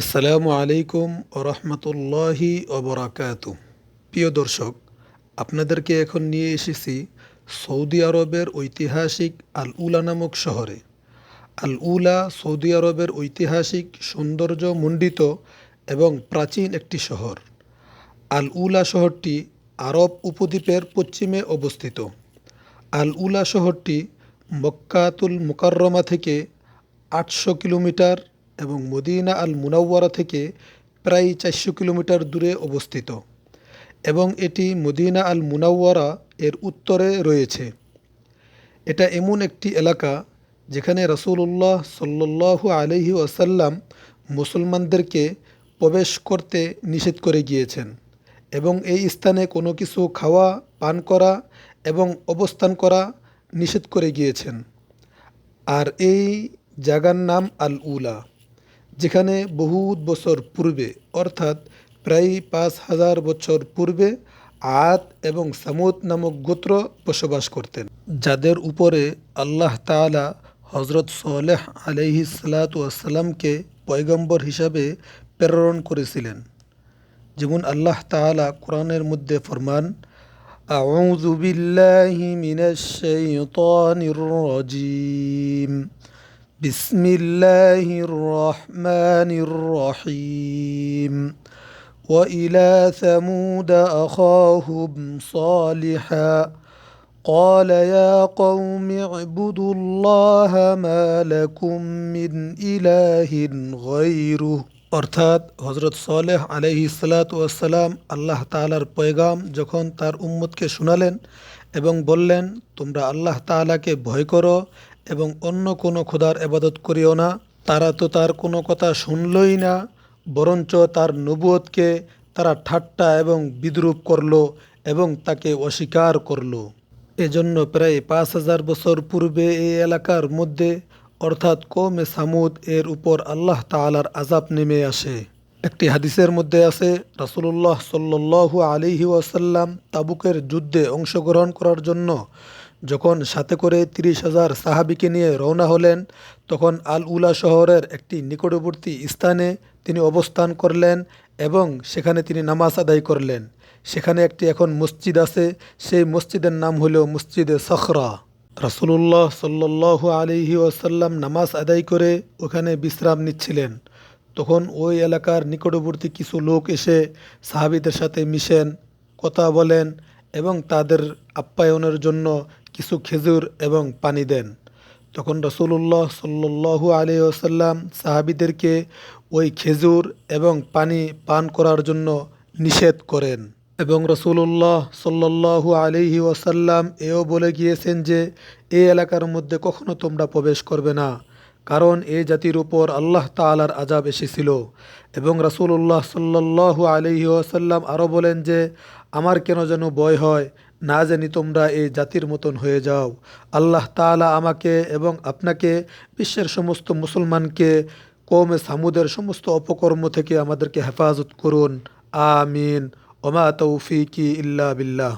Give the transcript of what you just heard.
আসসালামু আলাইকুম রহমতুল্লাহি ওবরাকাতু প্রিয় দর্শক, আপনাদেরকে এখন নিয়ে এসেছি সৌদি আরবের ঐতিহাসিক আল উলা নামক শহরে। আল উলা সৌদি আরবের ঐতিহাসিক সৌন্দর্য মণ্ডিত এবং প্রাচীন একটি শহর। আল উলা শহরটি আরব উপদ্বীপের পশ্চিমে অবস্থিত। আল উলা শহরটি মক্কাতুল মুকাররমা থেকে আটশো কিলোমিটার এবং মদিনা আল মুনাওয়ারা থেকে প্রায় চারশো কিলোমিটার দূরে অবস্থিত এবং এটি মদিনা আল মুনাওয়ারা এর উত্তরে রয়েছে। এটা এমন একটি এলাকা যেখানে রাসূলুল্লাহ সাল্লু আলহি আসাল্লাম মুসলমানদেরকে প্রবেশ করতে নিষেধ করে গিয়েছেন এবং এই স্থানে কোনো কিছু খাওয়া, পান করা এবং অবস্থান করা নিষেধ করে গিয়েছেন। আর এই জায়গার নাম আল উলা যেখানে বহুত বছর পূর্বে অর্থাৎ প্রায় পাঁচ হাজার বছর পূর্বে আদ এবং সামুদ নামক গোত্র বসবাস করতেন যাদের উপরে আল্লাহ তাআলা হজরত সোলেহ আলহি সালাতামকে পয়গম্বর হিসাবে প্রেরণ করেছিলেন যেমন আল্লাহ তাআলা কোরআনের মধ্যে ফরমান أعوذ بالله من الشيطان الرجيم بسم الله الرحمن الرحيم وإلى ثمود أخاهم صالحا قال يا قوم اعبدوا الله ما لكم من إله غيره অর্থাৎ হজরত সালেহ আলহি সালাতাম আল্লাহ তালার পয়গাম যখন তার উম্মতকে শোনালেন এবং বললেন তোমরা আল্লাহ তালাকে ভয় করো এবং অন্য কোনো খোদার এবাদত করিও না। তারা তো তার কোনো কথা শুনলই না, বরঞ্চ তার নবুয়তকে তারা ঠাট্টা এবং বিদ্রুপ করল এবং তাকে অস্বীকার করল। এজন্য প্রায় পাঁচ হাজার বছর পূর্বে এই এলাকার মধ্যে, অর্থাৎ কৌমে সামুদ, এর উপর আল্লাহ তালার আজাব নেমে আসে। একটি হাদিসের মধ্যে আছে, রাসুলুল্লাহ সাল্লু আলিহি ওয়াসাল্লাম তাবুকের যুদ্ধে অংশগ্রহণ করার জন্য যখন সাথে করে তিরিশ হাজার সাহাবিকে নিয়ে রওনা হলেন, তখন আল উলা শহরের একটি নিকটবর্তী স্থানে তিনি অবস্থান করলেন এবং সেখানে তিনি নামাজ আদায় করলেন। সেখানে একটি এখন মসজিদ আছে, সেই মসজিদের নাম হলো মসজিদে সখরা। রাসুলুল্লাহ সাল্লু আলিহি ওয়াসাল্লাম নামাজ আদায় করে ওখানে বিশ্রাম নিচ্ছিলেন। তখন ওই এলাকার নিকটবর্তী কিছু লোক এসে সাহাবিদের সাথে মিশেন, কথা বলেন এবং তাদের আপ্যায়নের জন্য কিছু খেজুর এবং পানি দেন। তখন রসুল্লাহ সাল্লু আলি ওসাল্লাম সাহাবিদেরকে ওই খেজুর এবং পানি পান করার জন্য নিষেধ করেন এবং রসুল্লাহ সাল্লু আলিহি ওয়াসাল্লাম এও বলে গিয়েছেন যে এই এলাকার মধ্যে কখনো তোমরা প্রবেশ করবে না, কারণ এই জাতির উপর আল্লাহ তালার আজাব এসেছিল। এবং রাসুল্লাহ সাল্লাহ আলহি ওয়াসাল্লাম আরও বলেন যে আমার কেন যেন বয় হয়? না জানি তোমরা এই জাতির মতন হয়ে যাও। আল্লাহ তালা আমাকে এবং আপনাকে বিশ্বের সমস্ত মুসলমানকে কৌমে সামুদের সমস্ত অপকর্ম থেকে আমাদেরকে হেফাজত করুন। আমিন। ওমা তৌফিকি ইল্লা বিল্লাহ।